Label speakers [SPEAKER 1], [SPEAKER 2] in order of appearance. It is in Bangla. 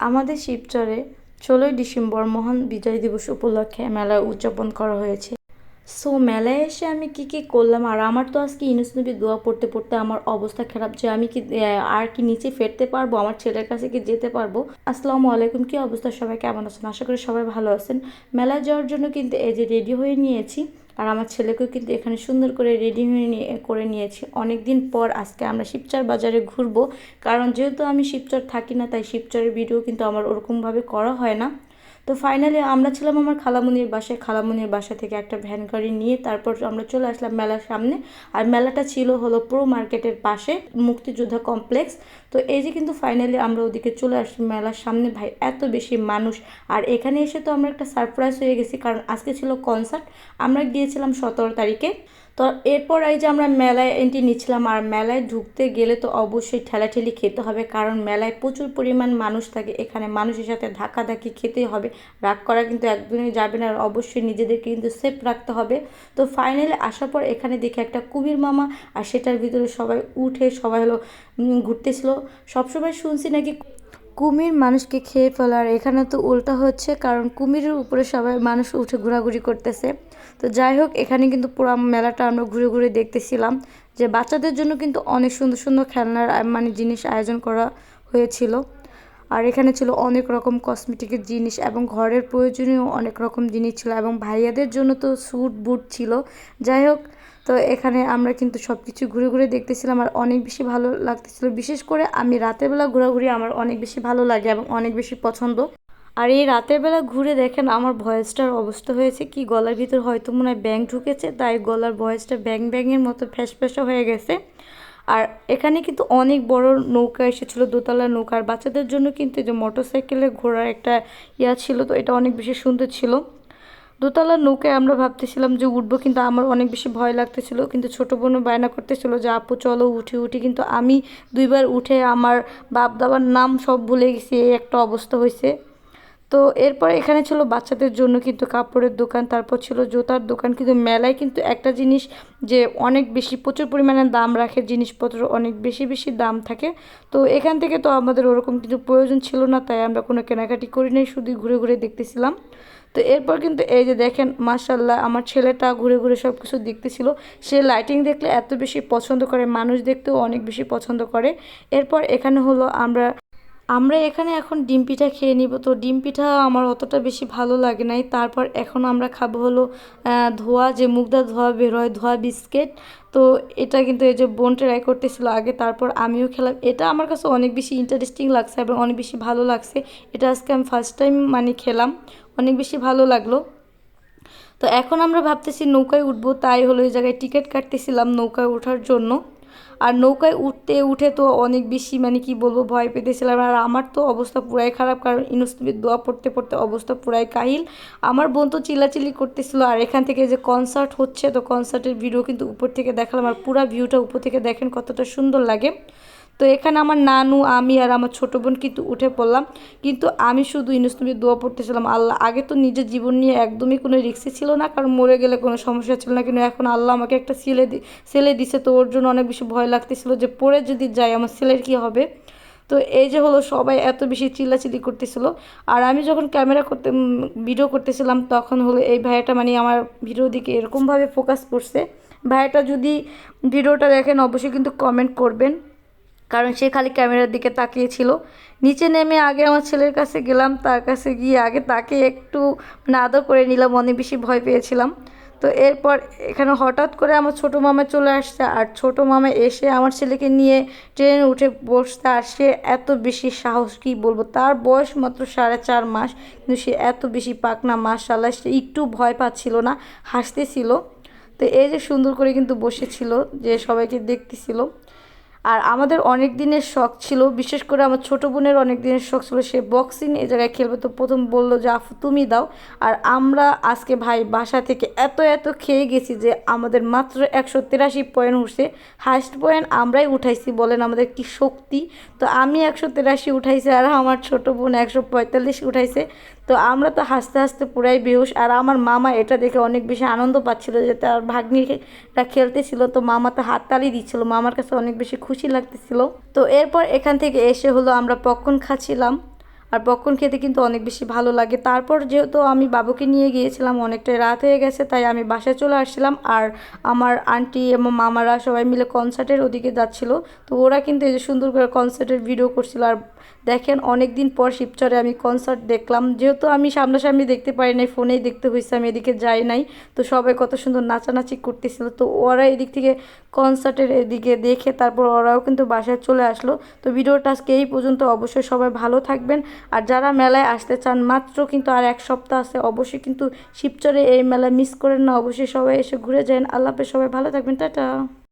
[SPEAKER 1] আমাদের শিবচরে ষোলোই ডিসেম্বর মহান বিজয় দিবস উপলক্ষে মেলা উদযাপন করা হয়েছে। সো, মেলায় এসে আমি কি কি করলাম? আর আমার তো আজকে ইউনুস নবীর দোয়া পড়তে পড়তে আমার অবস্থা খারাপ যে আমি কি আর কি নিচে ফেরতে পারব? আমার ছেলের কাছে কি যেতে পারব? আসসালামু আলাইকুম, কি অবস্থা? সবাই কেমন আছেন? আশা করি সবাই ভালো আছেন। মেলায় যাওয়ার জন্য কিন্তু এই যে রেডি হয়ে নিয়েছি। আর আমার ছেলেকেও কিন্তু এখানে সুন্দর করে রেডি হয়ে নিয়ে, করে নিয়েছি। অনেক দিন পর আজকে আমরা শিবচর বাজারে ঘুরবো। কারণ যেহেতু আমি শিবচর থাকি না, তাই শিবচরের ভিডিও কিন্তু আমার ওরকমভাবে করা হয় না। তো ফাইনালি আমরা ছিলাম আমার খালামুনির বাসায়। খালামুনির বাসা থেকে একটা ভ্যান গাড়ি নিয়ে তারপর আমরা চলে আসলাম মেলার সামনে। আর মেলাটা ছিল হলো প্রো মার্কেটের পাশে মুক্তিযোদ্ধা কমপ্লেক্স তো এই যে কিন্তু ফাইনালি আমরা ওদিকে চলে আসছি মেলার সামনে। ভাই, এত বেশি মানুষ। আর এখানে এসে তো আমরা একটা সারপ্রাইজ হয়ে গেছি, কারণ আজকে ছিল কনসার্ট আমরা গিয়েছিলাম সতেরো তারিখে। তো এরপর এই যে আমরা মেলায় এন্ট্রি নিচ্ছিলাম, আর মেলায় ঢুকতে গেলে তো অবশ্যই ঠেলাঠেলি খেতে হবে, কারণ মেলায় প্রচুর পরিমাণ মানুষ থাকে, এখানে মানুষের সাথে ধাক্কাধাক্কি খেতেই হবে, রাগ করা কিন্তু একদমই যাবে না, আর অবশ্যই নিজেদেরকে কিন্তু সেফ রাখতে হবে। তো ফাইনালি আসার পর এখানে দেখে একটা কুমির মামা, আর সেটার ভিতরে সবাই উঠে সবাই হলো ঘুরতেছিল। সবসময় শুনছি নাকি কুমির মানুষকে খেয়ে ফেলার, এখানে তো উল্টা হচ্ছে, কারণ কুমিরের উপরে সবাই মানুষ উঠে ঘোরাঘুরি করতেছে। তো যাই হোক, এখানে কিন্তু পুরো মেলাটা আমরা ঘুরে ঘুরে দেখতেছিলাম যে বাচ্চাদের জন্য কিন্তু অনেক সুন্দর সুন্দর খেলনার মানে জিনিস আয়োজন করা হয়েছিল। আর এখানে ছিল অনেক রকম কসমেটিকের জিনিস এবং ঘরের প্রয়োজনীয় অনেক রকম জিনিস ছিল এবং ভাইয়াদের জন্য তো স্যুট বুট ছিল। যাই হোক তো এখানে আমরা কিন্তু সব কিছু ঘুরে ঘুরে দেখতেছিলাম আর অনেক বেশি ভালো লাগতেছিল। বিশেষ করে আমি রাতের বেলা ঘোরাঘুরি আমার অনেক বেশি ভালো লাগে এবং অনেক বেশি পছন্দ। আর এই রাতের বেলা ঘুরে দেখেন আমার ভয়েসটার অবস্থা হয়েছে কি, গলার ভিতর হয়তো মনে হয় ব্যাং ঢুকেছে, তাই গলার ভয়েসটা ব্যাং ব্যাংয়ের মতো ফ্যাস ফ্যাসা হয়ে গেছে। আর এখানে কিন্তু অনেক বড় নৌকা এসেছিল দোতলা নৌকা, আর বাচ্চাদের জন্য কিন্তু যে মোটর সাইকেলে ঘোরার একটা ইয়া ছিল, তো এটা অনেক বেশি সুন্দর ছিল। দোতলা নৌকায় আমরা ভাবতেছিলাম যে উঠবো, কিন্তু আমার অনেক বেশি ভয় লাগতেছিল। কিন্তু ছোটো বোনও বায়না করতেছিল যে, আপু, চলো উঠি উঠি। কিন্তু আমি দুইবার উঠে আমার বাপ দাবার নাম সব ভুলে গেছি, এই একটা অবস্থা হয়েছে। তো এরপরে এখানে ছিল বাচ্চাদের জন্য কিন্তু কাপড়ের দোকান, তারপর ছিল জুতার দোকান। কিন্তু মেলায় কিন্তু একটা জিনিস যে অনেক বেশি, প্রচুর পরিমাণে দাম রাখে, জিনিসপত্র অনেক বেশি বেশি দাম থাকে। তো এখান থেকে তো আমাদের ওরকম কিছু প্রয়োজন ছিল না, তাই আমরা কোনো কেনাকাটি করি নাই, শুধু ঘুরে ঘুরে দেখতেছিলাম। তো এরপর কিন্তু এই যে দেখেন মার্শাল্লাহ আমার ছেলেটা ঘুরে ঘুরে সব কিছু দেখতেছিল। সে লাইটিং দেখলে এত বেশি পছন্দ করে, মানুষ দেখতেও অনেক বেশি পছন্দ করে। এরপর এখানে হলো আমরা আমরা এখানে এখন ডিম পিঠা খেয়ে নিব। তো ডিম পিঠা আমার অতটা বেশি ভালো লাগে নাই। তারপর এখন আমরা খাব হলো ধোয়া, যে মুগদা ধোয়া বের হয় ধোয়া বিস্কিট। তো এটা কিন্তু এই যে বোন ট্রাই করতেছিল আগে, তারপর আমিও খেলাম। এটা আমার কাছে অনেক বেশি ইন্টারেস্টিং লাগছে এবং অনেক বেশি ভালো লাগছে। এটা আজকে আমি ফার্স্ট টাইম মানে খেলাম। অনেক বেশি ভালো লাগল। তো এখন আমরা ভাবতেছি নৌকায় উঠবো। তাই হলো এই জায়গায় টিকিট কাটতেছিলাম নৌকায় ওঠার জন্য। আর নৌকায় উঠতে, উঠে তো অনেক বেশি মানে কি বলব, ভয় পেতেছিলাম। আর আমার তো অবস্থা পুরাই খারাপ, কারণ ইনুস্তবির দোয়া পড়তে পড়তে অবস্থা পুরাই কাহিল। আমার বোন তো চিলাচিলি করতেছিল, আর এখান থেকে যে কনসার্ট হচ্ছে, তো কনসার্টের ভিডিও কিন্তু উপর থেকে দেখালাম। আর পুরা ভিউটা উপর থেকে দেখেন কতটা সুন্দর লাগে। তো এখানে আমার নানু, আমি আর আমার ছোটো বোন কিন্তু উঠে পড়লাম। কিন্তু আমি শুধু ইনুস্তবির দোয়া পড়তেছিলাম। আল্লাহ, আগে তো নিজের জীবন নিয়ে একদমই কোনো রিক্সি ছিল না, কারণ মরে গেলে কোনো সমস্যা ছিল না। কিন্তু এখন আল্লাহ আমাকে একটা ছেলে দি, ছেলে দিছে তো ওর জন্য অনেক বেশি ভয় লাগতেছিল যে পড়ে যদি যাই, আমার ছেলের কী হবে? তো এই যে হলো সবাই এত বেশি চিল্লাচিল্লি করতেছিল। আর আমি যখন ক্যামেরা করতে ভিডিও করতেছিলাম, তখন হলো এই ভাইয়াটা মানে আমার ভিডিও দিকে এরকমভাবে ফোকাস করছে। ভাইয়াটা যদি ভিডিওটা দেখেন, অবশ্যই কিন্তু কমেন্ট করবেন। কারণ সে খালি ক্যামেরার দিকে তাকিয়েছিল। নিচে নেমে আগে আমার ছেলের কাছে গেলাম, তার কাছে গিয়ে আগে তাকে একটু মানে আদর করে নিলাম, অনেক বেশি ভয় পেয়েছিলাম। তো এরপর এখানে হঠাৎ করে আমার ছোটো মামা চলে আসছে, আর ছোটো মামা এসে আমার ছেলেকে নিয়ে ট্রেনে উঠে বসতে, আর সে এত বেশি সাহস, কী বলব, তার বয়স মাত্র সাড়ে চার মাস, কিন্তু সে এত বেশি পাকনা মাশাল্লাহ সে একটু ভয় পাচ্ছিল না, হাসতেছিল। তো এই যে সুন্দর করে কিন্তু বসেছিল, যে সবাইকে দেখতেছিল। আর আমাদের অনেক দিনের শখ ছিল, বিশেষ করে আমার ছোটো বোনের অনেক দিনের শখ ছিল, সে বক্সিং এ জায়গায় খেলবে। তো প্রথম বলল যে, আফু, তুমি দাও। আর আমরা আজকে ভাই বাসা থেকে এত এত খেয়ে গেছি যে, আমাদের মাত্র একশো তিরাশি পয়েন্ট উঠছে। হাইস্ট পয়েন্ট আমরাই উঠাইছি, বলেন আমাদের কি শক্তি। তো আমি একশো তিরাশি উঠাইছি আর আমার ছোটো বোন একশো পঁয়তাল্লিশ উঠাইছে। তো আমরা তো হাসতে হাসতে পুরাই বেহুশ। আর আমার মামা এটা দেখে অনেক বেশি আনন্দ পাচ্ছিল যে, তার ভাগ্নিরা খেলতেছিল। তো মামা তো হাততালি দিচ্ছিল। মামার কাছে অনেক বেশি খুশি লাগতেছিল। তো এরপর এখান থেকে এসে হলো আমরা পক্ষণ খাচ্ছিলাম। আর পপকর্ন খেতে কিন্তু অনেক বেশি ভালো লাগে। তারপর যেহেতু আমি বাবুকে নিয়ে গিয়েছিলাম, অনেকটাই রাত হয়ে গেছে, তাই আমি বাসায় চলে আসছিলাম। আর আমার আন্টি এবং মামারা সবাই মিলে কনসার্টের ওদিকে যাচ্ছিল। তো ওরা কিন্তু এই যে সুন্দর করে কনসার্টের ভিডিও করছিল। আর দেখেন অনেক দিন পর শিবচরে আমি কনসার্ট দেখলাম। যেহেতু আমি সামনাসামনি দেখতে পারি নাই, ফোনেই দেখতে হয়েছে আমি এদিকে যাই নাই। তো সবাই কত সুন্দর নাচানাচি করতেছিল। তো ওরা এদিক থেকে কনসার্টের এদিকে দেখে তারপর ওরাও কিন্তু বাসায় চলে আসলো। তো ভিডিওটা আজকে এই পর্যন্ত। অবশ্যই সবাই ভালো থাকবেন। আর যারা মেলায় আসতে চান, মাত্র কিন্তু আর এক সপ্তাহ আছে, অবশ্যই কিন্তু শিবচরে এই মেলা মিস করেন না। অবশ্যই সবাই এসে ঘুরে যান। আল্লাহ সবাই ভালো থাকবেন। টাটা।